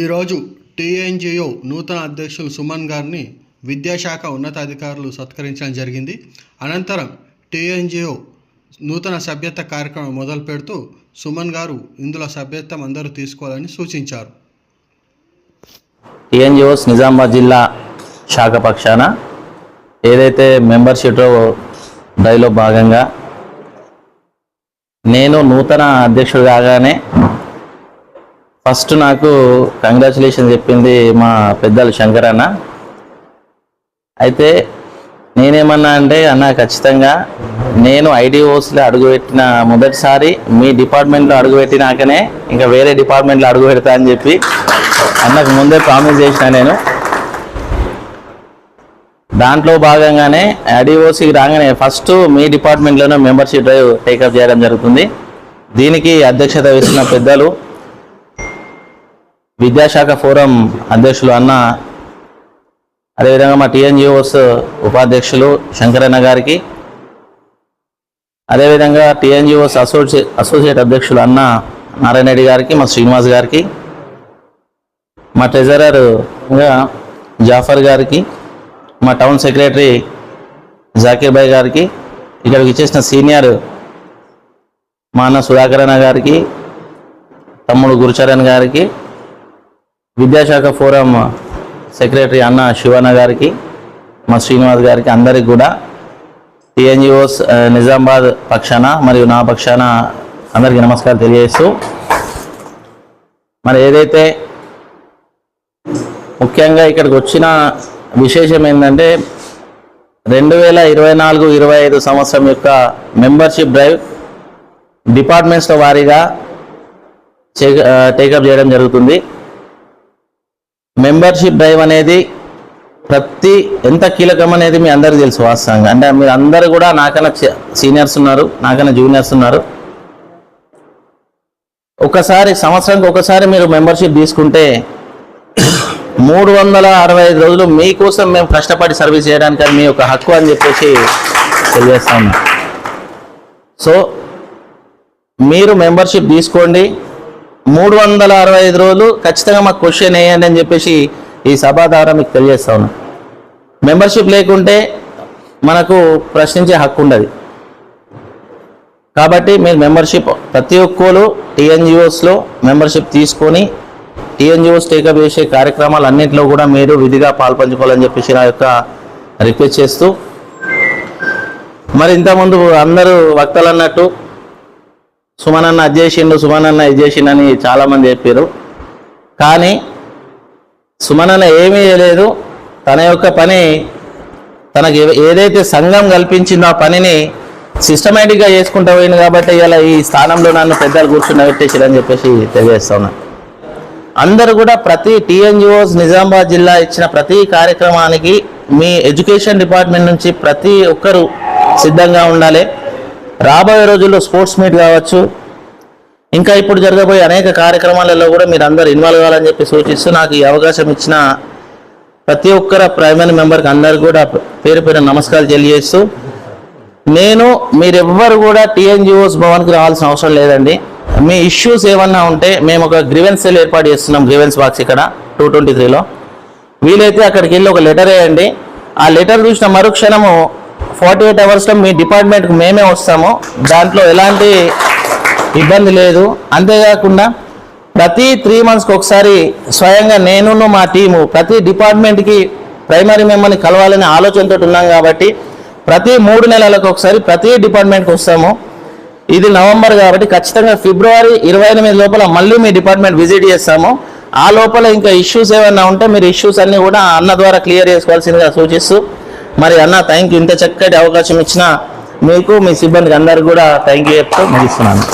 ఈరోజు టీఎన్జిఓ నూతన అధ్యక్షులు సుమన్ గారిని విద్యాశాఖ ఉన్నతాధికారులు సత్కరించడం జరిగింది. అనంతరం టీఎన్జిఓ నూతన సభ్యత కార్యక్రమం మొదలు పెడుతూ సుమన్ గారు ఇందులో సభ్యత్వం అందరూ తీసుకోవాలని సూచించారు. టీఎన్జిఓస్ నిజామాబాద్ జిల్లా శాఖ పక్షాన ఏదైతే మెంబర్షిప్ డైలో భాగంగా నేను నూతన అధ్యక్షుడు కాగానే ఫస్ట్ నాకు కంగ్రాచులేషన్ చెప్పింది మా పెద్దలు శంకరన్న అయితే నేనేమన్నా అంటే అన్న ఖచ్చితంగా నేను ఐడిఓస్లో అడుగుపెట్టిన మొదటిసారి మీ డిపార్ట్మెంట్లో అడుగుపెట్టినాకనే ఇంకా వేరే డిపార్ట్మెంట్లో అడుగు పెడతా అని చెప్పి అన్నకు ముందే ప్రామిస్ చేసిన నేను. దాంట్లో భాగంగానే ఐడిఓసికి రాగానే ఫస్ట్ మీ డిపార్ట్మెంట్లోనే మెంబర్షిప్ డ్రైవ్ టేకప్ చేయడం జరుగుతుంది. దీనికి అధ్యక్షత వహిస్తున్న పెద్దలు విద్యాశాఖ ఫోరం అధ్యక్షులు అన్న అదేవిధంగా మా టీఎన్జిఓస్ ఉపాధ్యక్షులు శంకరన్న గారికి అదేవిధంగా టీఎన్జిఓస్ అసోసియేట్ అసోసియేట్ అధ్యక్షులు అన్న నారాయణ రెడ్డి గారికి మా శ్రీనివాస్ గారికి మా ట్రెజరర్ జాఫర్ గారికి మా టౌన్ సెక్రటరీ జాకీర్ భాయ్ గారికి ఇక్కడికి ఇచ్చేసిన సీనియర్ మా అన్న సుధాకరణ గారికి తమ్ముడు గురుచరణ్ గారికి విద్యాశాఖ ఫోరం సెక్రటరీ అన్న శివన్న గారికి మా శ్రీనివాస్ గారికి అందరికి కూడా టిఎన్జిఓస్ నిజామాబాద్ పక్షాన మరియు నా పక్షాన అందరికీ నమస్కారం తెలియజేస్తూ మరి ఏదైతే ముఖ్యంగా ఇక్కడికి వచ్చిన విశేషం ఏంటంటే రెండు వేల ఇరవై నాలుగు ఇరవై ఐదు సంవత్సరం యొక్క మెంబర్షిప్ డ్రైవ్ డిపార్ట్మెంట్స్ల వారీగా టేకప్ చేయడం జరుగుతుంది. మెంబర్షిప్ డ్రైవ్ అనేది ప్రతి ఎంత కీలకం అనేది మీ అందరికీ తెలుసు వాస్తవంగా. అంటే మీరు అందరు కూడా నాకన్నా సీనియర్స్ ఉన్నారు నాకన్నా జూనియర్స్ ఉన్నారు. ఒకసారి సంవత్సరానికి ఒకసారి మీరు మెంబర్షిప్ తీసుకుంటే మూడు వందల అరవై ఐదు రోజులు మీకోసం మేము కష్టపడి సర్వీస్ చేయడానికి అది మీ యొక్క హక్కు అని చెప్పేసి తెలియజేస్తా ఉన్నా. సో మీరు మెంబర్షిప్ తీసుకోండి. మూడు వందల అరవై ఐదు రోజులు ఖచ్చితంగా మాకు క్వశ్చన్ వేయండి అని చెప్పేసి ఈ సభ ద్వారా మీకు తెలియజేస్తా ఉన్నా. మెంబర్షిప్ లేకుంటే మనకు ప్రశ్నించే హక్కు ఉండదు. కాబట్టి మీరు మెంబర్షిప్ ప్రతి ఒక్కరు టీఎన్జిఓస్లో మెంబర్షిప్ తీసుకొని టీఎన్జిఓస్ టేకప్ చేసే కార్యక్రమాలు అన్నింటిలో కూడా మీరు విధిగా పాల్పంచుకోవాలని చెప్పేసి నా యొక్క రిక్వెస్ట్ చేస్తూ మరి ఇంతకుముందు అందరూ వక్తలు అన్నట్టు సుమన్ అన్న అది చేసిండు సుమన్ అన్న ఇది చేసిండని చాలామంది చెప్పారు కానీ సుమన్ అన్న ఏమీ చేయలేదు. తన యొక్క పని తనకి ఏదైతే సంఘం కల్పించిందో ఆ పనిని సిస్టమేటిక్గా చేసుకుంటూ పోయింది కాబట్టి ఇలా ఈ స్థానంలో నన్ను పెద్దలు కూర్చుండబెట్టేసారని చెప్పేసి తెలియజేస్తా ఉన్నా. అందరూ కూడా ప్రతి టీఎన్జిఓస్ నిజామాబాద్ జిల్లా ఇచ్చిన ప్రతి కార్యక్రమానికి మీ ఎడ్యుకేషన్ డిపార్ట్మెంట్ నుంచి ప్రతి ఒక్కరూ సిద్ధంగా ఉండాలి. రాబోయే రోజుల్లో స్పోర్ట్స్ మీట్ కావచ్చు. ఇంకా ఇప్పుడు జరగబోయే అనేక కార్యక్రమాలలో కూడా మీరు అందరు ఇన్వాల్వ్ కావాలని చెప్పి సూచిస్తూ నాకు ఈ అవకాశం ఇచ్చిన ప్రతి ఒక్కర ప్రైమరీ మెంబర్కి అందరు కూడా పేరు పేరు నమస్కారాలు తెలియజేస్తూ నేను మీరెవ్వరు కూడా టీఎన్జిఓస్ భవన్కి రావాల్సిన అవసరం లేదండి. మీ ఇష్యూస్ ఏమన్నా ఉంటే మేము ఒక గ్రీవెన్స్ సెల్ ఏర్పాటు చేస్తున్నాం గ్రీవెన్స్ బాక్స్ ఇక్కడ టూ ట్వంటీ త్రీలో. వీలైతే అక్కడికి వెళ్ళి ఒక లెటర్ వేయండి. ఆ లెటర్ చూసిన మరుక్షణము ఫార్టీ ఎయిట్ అవర్స్లో మీ డిపార్ట్మెంట్కి మేమే వస్తాము దాంట్లో ఎలాంటి ఇబ్బంది లేదు. అంతేకాకుండా ప్రతి త్రీ మంత్స్కి ఒకసారి స్వయంగా నేను మా టీము ప్రతి డిపార్ట్మెంట్కి ప్రైమరీ మిమ్మల్ని కలవాలనే ఆలోచనతో ఉన్నాం కాబట్టి ప్రతి మూడు నెలలకు ఒకసారి ప్రతి డిపార్ట్మెంట్కి వస్తాము. ఇది నవంబర్ కాబట్టి ఖచ్చితంగా ఫిబ్రవరి ఇరవై ఎనిమిది లోపల మళ్ళీ మీ డిపార్ట్మెంట్ విజిట్ చేస్తాము. ఆ లోపల ఇంకా ఇష్యూస్ ఏమైనా ఉంటే మీరు ఇష్యూస్ అన్నీ కూడా అన్న ద్వారా క్లియర్ చేసుకోవాల్సిందిగా సూచిస్తూ మరి అన్న థ్యాంక్ యూ ఇంత చక్కటి అవకాశం ఇచ్చిన మీకు మీ సిబ్బందికి అందరు కూడా థ్యాంక్ యూ చెప్తూ ముగిస్తున్నాను.